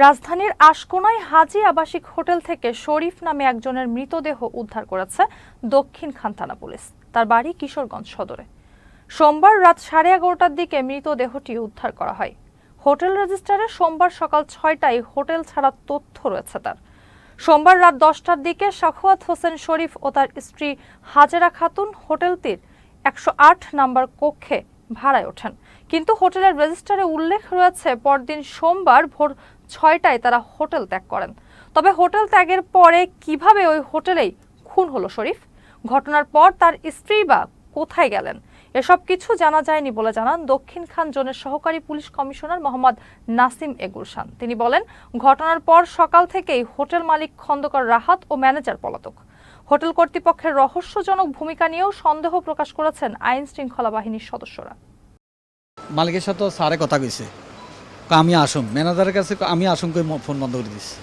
রাজধানীর আশকোনায় হাজি আবাসিক হোটেল থেকে শরীফ নামে একজনের মৃতদেহ উদ্ধার করেছে দক্ষিণ খান থানা পুলিশ। তার বাড়ি কিশোরগঞ্জ সদরে। সোমবার রাত সাড়ে এগারোটার দিকে মৃতদেহটি উদ্ধার করা হয়। হোটেল রেজিস্টারে সোমবার সকাল ছয়টায় হোটেল ছাড়ার তথ্য রয়েছে তার। সোমবার রাত দশটার দিকে সাখোয়াত হোসেন শরীফ ও তার স্ত্রী হাজেরা খাতুন হোটেলটির একশো আট নম্বর কক্ষে ভাড়ায় ওঠেন। কিন্তু হোটেলের রেজিস্টারে উল্লেখ রয়েছে, পরদিন সোমবার ভোর ছয়টায় তারা হোটেল ত্যাগ করেন। তবে হোটেল ত্যাগের পরে কীভাবে ওই হোটেলেই খুন হলো শরীফ? ঘটনার পর তার স্ত্রী বা কোথায় গেলেন? এসব কিছু জানা যায়নি বলে জানান দক্ষিণ খান জোনের সহকারী পুলিশ কমিশনার মোহাম্মদ নাসিম এগুরশান। তিনি বলেন, ঘটনার পর সকাল থেকেই হোটেল মালিক খন্দকার রাহাত ও ম্যানেজার পলাতক। হোটেল কর্তৃপক্ষের রহস্যজনক ভূমিকা নিয়েও সন্দেহ প্রকাশ করেছেন আইন শৃঙ্খলা বাহিনীর সদস্যরা। মালিকের সাথে স্যারে কথা কইছে। আমি আসুম ম্যানেজারের কাছে আমি আসুম কই, ফোন বন্ধ করে দিছি।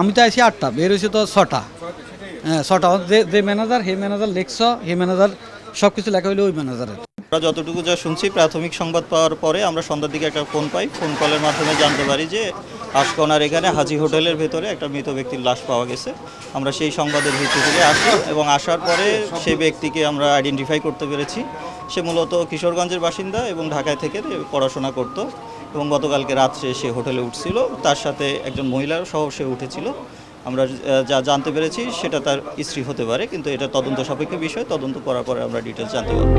আমি তো আইছি আটটা, বের হয়েছে তো ছটা। হ্যাঁ ছটা। যে যে ম্যানেজার হে ম্যানেজার লেখছ হে ম্যানেজার সব কিছু লেখা হইল ওই ম্যানেজারের। আমরা যতটুকু যা শুনছি, প্রাথমিক সংবাদ পাওয়ার পরে আমরা সন্ধ্যার দিকে একটা ফোন পাই। ফোন কলের মাধ্যমে জানতে পারি যে আশকোনার এখানে হাজি হোটেলের ভেতরে একটা মৃত ব্যক্তির লাশ পাওয়া গেছে। আমরা সেই সংবাদের ভিত্তিতে আসি এবং আসার পরে সেই ব্যক্তিকে আমরা আইডেন্টিফাই করতে পেরেছি। সে মূলত কিশোরগঞ্জের বাসিন্দা এবং ঢাকায় থেকে পড়াশোনা করত এবং গতকালকে রাত্রে সে হোটেলে উঠছিল। তার সাথে একজন মহিলার সহ সে উঠেছিল। আমরা যা জানতে পেরেছি সেটা তার স্ত্রী হতে পারে, কিন্তু এটা তদন্ত সাপেক্ষ বিষয়। তদন্ত করার পরে আমরা ডিটেলস জানতে পারব।